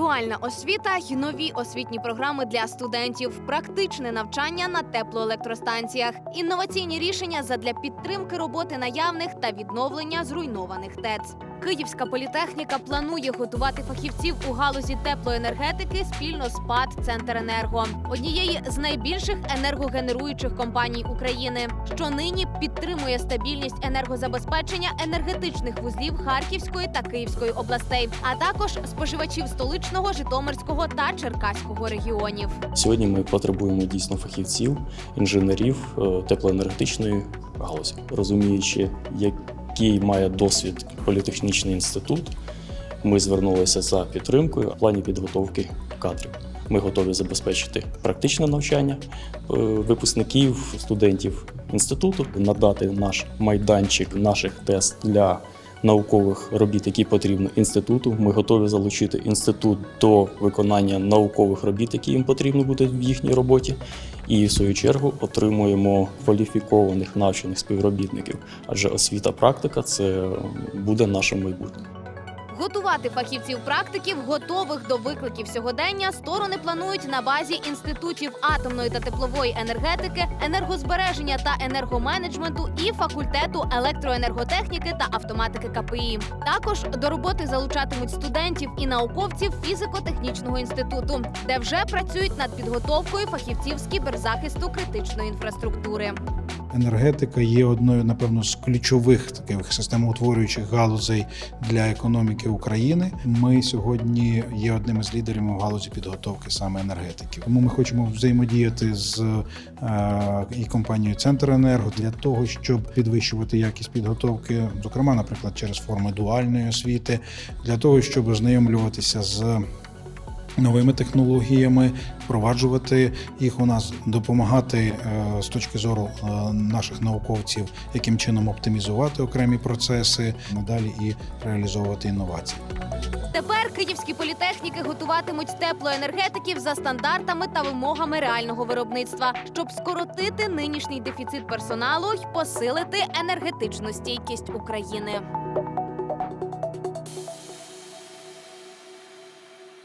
Дуальна освіта й нові освітні програми для студентів, практичне навчання на теплоелектростанціях, інноваційні рішення задля підтримки роботи наявних та відновлення зруйнованих ТЕЦ. Київська політехніка планує готувати фахівців у галузі теплоенергетики спільно з ПАД «Центренерго», однієї з найбільших енергогенеруючих компаній України, що нині підтримує стабільність енергозабезпечення енергетичних вузлів Харківської та Київської областей, а також споживачів столичного, Житомирського та Черкаського регіонів. Сьогодні ми потребуємо дійсно фахівців, інженерів е, теплоенергетичної галузі, розуміючи, який має досвід політехнічний інститут. Ми звернулися за підтримкою в плані підготовки кадрів. Ми готові забезпечити практичне навчання е, випускників, студентів інституту, надати наш майданчик наших тест для наукових робіт, які потрібні інституту. Ми готові залучити інститут до виконання наукових робіт, які їм потрібно буде в їхній роботі. І в свою чергу отримуємо кваліфікованих навчених співробітників. Адже освіта, практика це буде нашим майбутнім. Готувати фахівців практиків, готових до викликів сьогодення, сторони планують на базі інститутів атомної та теплової енергетики, енергозбереження та енергоменеджменту і факультету електроенерготехніки та автоматики КПІ. Також до роботи залучатимуть студентів і науковців фізико-технічного інституту, де вже працюють над підготовкою фахівців з кіберзахисту критичної інфраструктури. Енергетика є одною, напевно, з ключових таких системоутворюючих галузей для економіки України. Ми сьогодні є одним із лідерів в галузі підготовки саме енергетиків. Тому ми хочемо взаємодіяти з е, і компанією Центренерго для того, щоб підвищувати якість підготовки, зокрема, наприклад, через форми дуальної освіти, для того, щоб ознайомлюватися з новими технологіями, впроваджувати їх у нас, допомагати е, з точки зору е, наших науковців, яким чином оптимізувати окремі процеси, надалі і реалізовувати інновації. Тепер київські політехніки готуватимуть теплоенергетиків за стандартами та вимогами реального виробництва, щоб скоротити нинішній дефіцит персоналу й посилити енергетичну стійкість України.